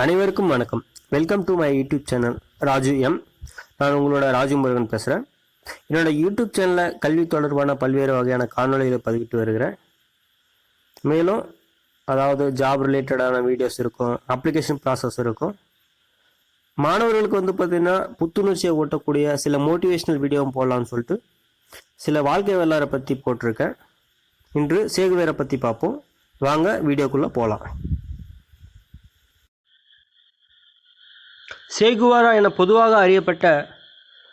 அனைவருக்கும் வணக்கம். Welcome to my YouTube channel Raju M நான் உங்களோட ராஜு முருகன் பேசுகிறேன் என்னோட யூடியூப் சேனலில் கல்வி தொடர்பான பல்வேறு வகையான காணொளிகளை பதிவிட்டு வருகிறேன். மேலும் அதாவது ஜாப் ரிலேட்டடான வீடியோஸ் இருக்கும் அப்ளிகேஷன் ப்ராசஸ் இருக்கும். மாணவர்களுக்கு வந்து பார்த்திங்கன்னா புத்துணர்ச்சியை ஓட்டக்கூடிய சில மோட்டிவேஷ்னல் வீடியோவும் போடலாம்னு சொல்லிட்டு சில வாழ்க்கை வரலாறை பற்றி போட்டிருக்கேன். இன்று சேகுவேரை பற்றி பார்ப்போம். வாங்க வீடியோக்குள்ளே போகலாம் சேகுவாரா என பொதுவாக அறியப்பட்ட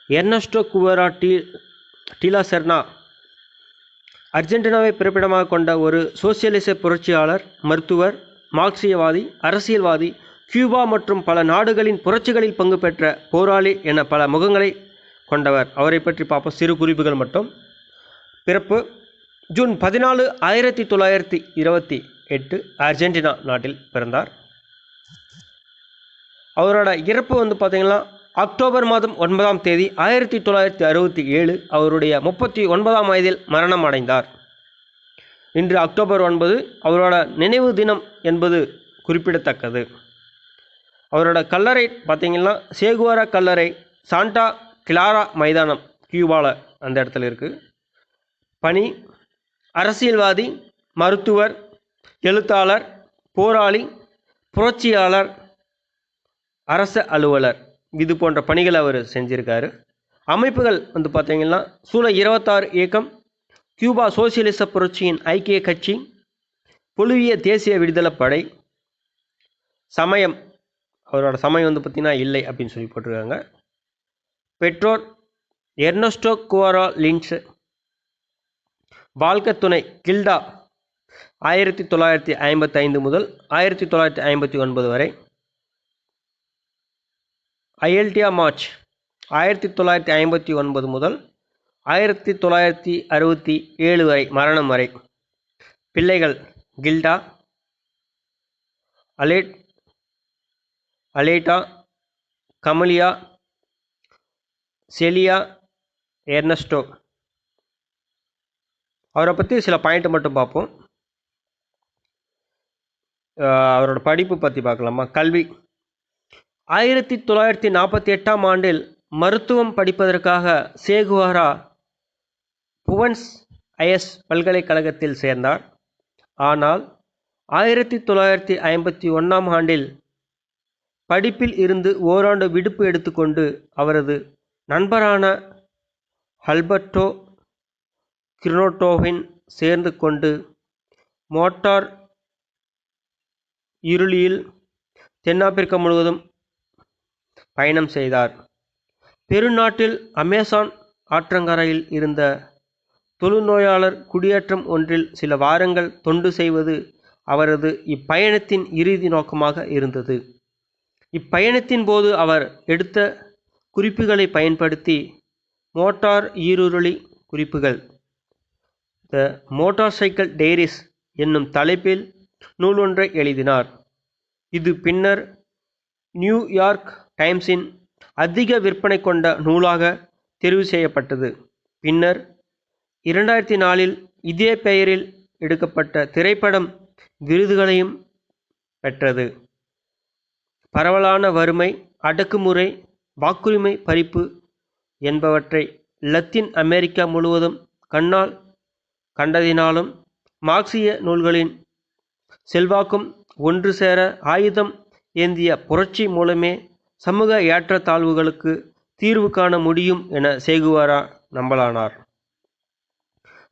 எர்னஸ்டோ குவரா டி டீலா செர்னா அர்ஜென்டினாவை பிறப்பிடமாக கொண்ட ஒரு சோசியலிச புரட்சியாளர் மருத்துவர் மார்க்சியவாதி அரசியல்வாதி கியூபா மற்றும் பல நாடுகளின் புரட்சிகளில் பங்கு பெற்ற போராளி என பல முகங்களை கொண்டவர். அவரை பற்றி பார்ப்போம். சிறு குறிப்புகள் மட்டும். பிறப்பு ஜூன் பதினாலு ஆயிரத்தி தொள்ளாயிரத்தி இருபத்தி எட்டு அர்ஜென்டினா நாட்டில் பிறந்தார். அவரோட இறப்பு வந்து பார்த்திங்கன்னா அக்டோபர் மாதம் ஒன்பதாம் தேதி ஆயிரத்தி தொள்ளாயிரத்தி அறுபத்தி ஏழு அவருடைய முப்பத்தி ஒன்பதாம் வயதில் மரணம் அடைந்தார். இன்று அக்டோபர் ஒன்பது அவரோட நினைவு தினம் என்பது குறிப்பிடத்தக்கது. அவரோட கல்லறை பார்த்திங்கன்னா சேகுவாரா கல்லறை சாண்டா கிளாரா மைதானம் கியூபாவில் அந்த இடத்துல இருக்குது பணி அரசியல்வாதி மருத்துவர் எழுத்தாளர் போராளி புரட்சியாளர் அரச அலுவலர். இது போன்ற பணிகளை அவர் செஞ்சிருக்காரு. அமைப்புகள் வந்து பார்த்தீங்கன்னா சூலை இருபத்தாறு இயக்கம் கியூபா சோசியலிச புரட்சியின் ஐக்கிய கட்சி புலுவிய தேசிய விடுதலை படை சமயம் அவரோட சமயம் வந்து பார்த்திங்கன்னா இல்லை அப்படின்னு சொல்லி போட்டிருக்காங்க. பெற்றோர் எர்னஸ்டோ குவாரா லின்ஸ் வாழ்க்கை துணை கில்டா ஆயிரத்தி தொள்ளாயிரத்தி ஐம்பத்தைந்து முதல் ஆயிரத்தி தொள்ளாயிரத்தி ஐம்பத்தி ஒன்பது வரை ஐஎல்டியா மார்ச். ஆயிரத்தி தொள்ளாயிரத்தி ஐம்பத்தி ஒன்பது முதல் ஆயிரத்தி தொள்ளாயிரத்தி அறுபத்தி ஏழு வரை மரணம் வரை. பிள்ளைகள் கில்டா அலேட் அலேட்டா கமலியா செலியா எர்னஸ்டோ. அவரை பற்றி சில பாயிண்ட் மட்டும் பார்ப்போம். அவரோட படிப்பு பற்றி பார்க்கலாமா? கல்வி. ஆயிரத்தி தொள்ளாயிரத்தி நாற்பத்தி எட்டாம் ஆண்டில் மருத்துவம் படிப்பதற்காக சேகுவாரா புவன்ஸ் ஐஎஸ் பல்கலைக்கழகத்தில் சேர்ந்தார். ஆனால் ஆயிரத்தி தொள்ளாயிரத்தி ஐம்பத்தி ஒன்றாம் ஆண்டில் படிப்பில் இருந்து ஓராண்டு விடுப்பு எடுத்துக்கொண்டு அவரது நண்பரான ஹல்பர்டோ கிரினோட்டோவின் சேர்ந்து கொண்டு மோட்டார் இருளியில் தென்னாப்பிரிக்கா முழுவதும் பயணம் செய்தார். பெருநாட்டில் அமேசான் ஆற்றங்கரையில் இருந்த தொழுநோயாளர் குடியேற்றம் ஒன்றில் சில வாரங்கள் தொண்டு செய்வது அவரது இப்பயணத்தின் இறுதி நோக்கமாக இருந்தது. இப்பயணத்தின் போது அவர் எடுத்த குறிப்புகளை பயன்படுத்தி மோட்டார் ஈருருளி குறிப்புகள் த மோட்டார் சைக்கிள் டெய்ரிஸ் என்னும் தலைப்பில் நூல் ஒன்றை எழுதினார். இது பின்னர் நியூயார்க் டைம்ஸின் அதிக விற்பனை கொண்ட நூலாக தெரிவு செய்யப்பட்டது. பின்னர் இரண்டாயிரத்தி நாலில் இதே பெயரில் எடுக்கப்பட்ட திரைப்படம் விருதுகளையும் பெற்றது. பரவலான வறுமை அடக்குமுறை வாக்குரிமை பறிப்பு என்பவற்றை லத்தீன் அமெரிக்கா முழுவதும் கண்ணால் கண்டதினாலும் மார்க்சிய நூல்களின் செல்வாக்கும் ஒன்று சேர ஆயுதம் ஏந்திய புரட்சி மூலமே சமூக ஏற்றத்தாழ்வுகளுக்கு தீர்வு காண முடியும் என சேகுவாரா நம்பலானார்.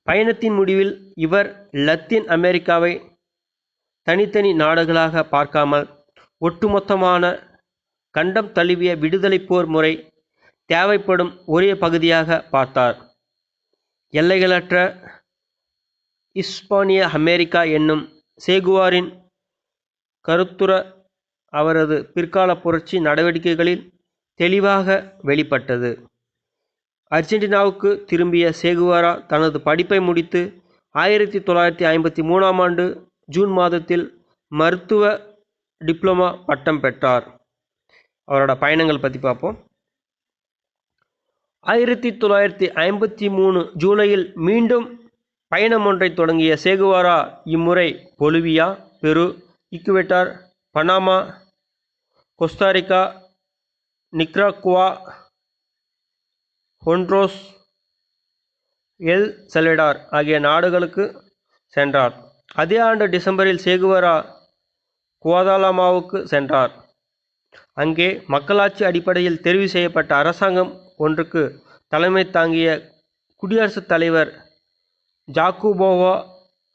பயணத்தின் முடிவில் இவர் லத்தீன் அமெரிக்காவை தனித்தனி நாடுகளாக பார்க்காமல் ஒட்டுமொத்தமான கண்டம் தழுவிய விடுதலை போர் முறை தேவைப்படும் ஒரே பகுதியாக பார்த்தார். எல்லைகளற்ற இஸ்பானிய அமெரிக்கா என்னும் சேகுவாரின் கருத்துர அவரது பிற்கால புரட்சி நடவடிக்கைகளில் தெளிவாக வெளிப்பட்டது. அர்ஜென்டினாவுக்கு திரும்பிய சேகுவாரா தனது படிப்பை முடித்து ஆயிரத்தி தொள்ளாயிரத்தி ஐம்பத்தி மூணாம் ஆண்டு ஜூன் மாதத்தில் மருத்துவ டிப்ளமா பட்டம் பெற்றார். அவரோட பயணங்கள் பற்றி பார்ப்போம். ஆயிரத்தி தொள்ளாயிரத்தி ஐம்பத்தி மூணு ஜூலையில் மீண்டும் பயணம் ஒன்றை தொடங்கிய சேகுவாரா இம்முறை பொலிவியா பெரு இக்குவெட்டார் பனாமா கொஸ்டாரிக்கா நிக்ராகுவா ஹொண்ட்ரோஸ் எல் செல்வடார் ஆகிய நாடுகளுக்கு சென்றார். அதே ஆண்டு டிசம்பரில் சேகுவரா குவாதாலாமாவுக்கு சென்றார். அங்கே மக்களாட்சி அடிப்படையில் தெரிவு செய்யப்பட்ட அரசாங்கம் ஒன்றுக்கு தலைமை தாங்கிய குடியரசுத் தலைவர் ஜாக்குபோவா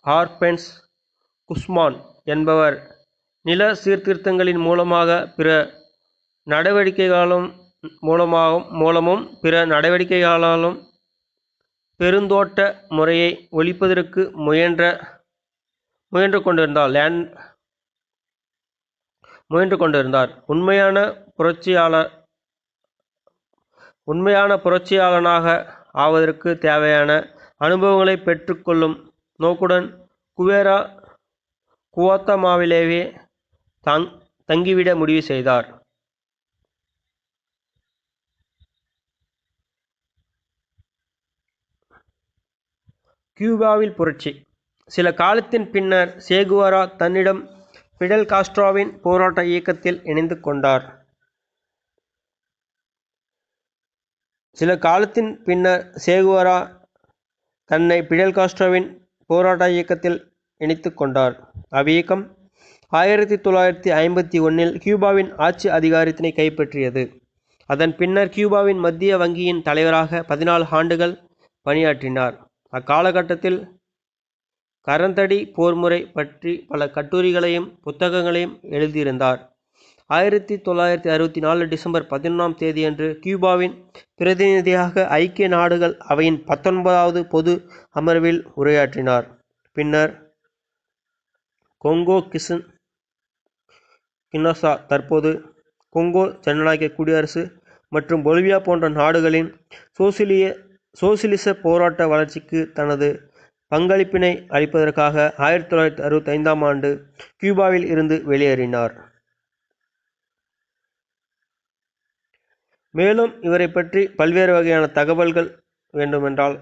ஆர்பென்ஸ் குஸ்மான் என்பவர் நில சீர்திருத்தங்களின் மூலமாக பிற நடவடிக்கைகளும் மூலமாகவும் மூலமும் பிற நடவடிக்கைகளாலும் பெருந்தோட்ட முறையை ஒழிப்பதற்கு முயன்ற முயன்று கொண்டிருந்தார். லேண்ட் முயன்று கொண்டிருந்தார். உண்மையான புரட்சியாளர் உண்மையான புரட்சியாளனாக ஆவதற்கு தேவையான அனுபவங்களை பெற்றுக்கொள்ளும் நோக்குடன் குவேரா குவாத்தமாவிலேயே தங் தங்கிவிட முடிவு செய்தார். கியூபாவில் புரட்சி. சில காலத்தின் பின்னர் சேகுவாரா தன்னிடம் பிடல் காஸ்ட்ரோவின் போராட்ட இயக்கத்தில் இணைந்து கொண்டார். சில காலத்தின் பின்னர் சேகுவாரா தன்னை பிடல் காஸ்ட்ரோவின் போராட்ட இயக்கத்தில் இணைத்து கொண்டார். அவ்வியக்கம் ஆயிரத்தி தொள்ளாயிரத்தி ஐம்பத்தி ஒன்றில் கியூபாவின் ஆட்சி அதிகாரத்தினை கைப்பற்றியது. அதன் பின்னர் கியூபாவின் மத்திய வங்கியின் தலைவராக பதினாலு ஆண்டுகள் பணியாற்றினார். அக்காலகட்டத்தில் கரந்தடி போர்முறை பற்றி பல கட்டுரைகளையும் புத்தகங்களையும் எழுதியிருந்தார். ஆயிரத்தி தொள்ளாயிரத்தி அறுபத்தி நாலு டிசம்பர் பதினொன்றாம் தேதியன்று கியூபாவின் பிரதிநிதியாக ஐக்கிய நாடுகள் அவையின் பத்தொன்பதாவது பொது அமர்வில் உரையாற்றினார். பின்னர் கொங்கோ கிசன் கின்னசா தற்போது கொங்கோ ஜனநாயக குடியரசு மற்றும் பொலிவியா போன்ற நாடுகளின் சோசிலிய சோசியலிச போராட்ட வளர்ச்சிக்கு தனது பங்களிப்பினை அளிப்பதற்காக ஆயிரத்தி தொள்ளாயிரத்தி அறுபத்தி ஐந்தாம் ஆண்டு கியூபாவில் இருந்து வெளியேறினார். மேலும் இவரை பற்றி பல்வேறு வகையான தகவல்கள் வேண்டுமென்றால்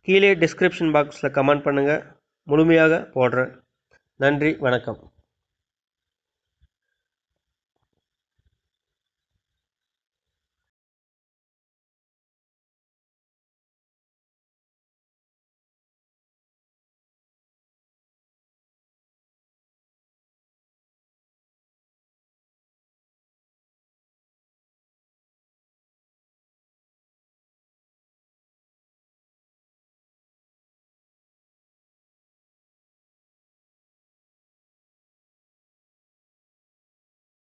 கீழே டிஸ்கிரிப்ஷன் பாக்ஸில் கமெண்ட் பண்ணுங்கள் முழுமையாக போடுறேன். நன்றி வணக்கம்.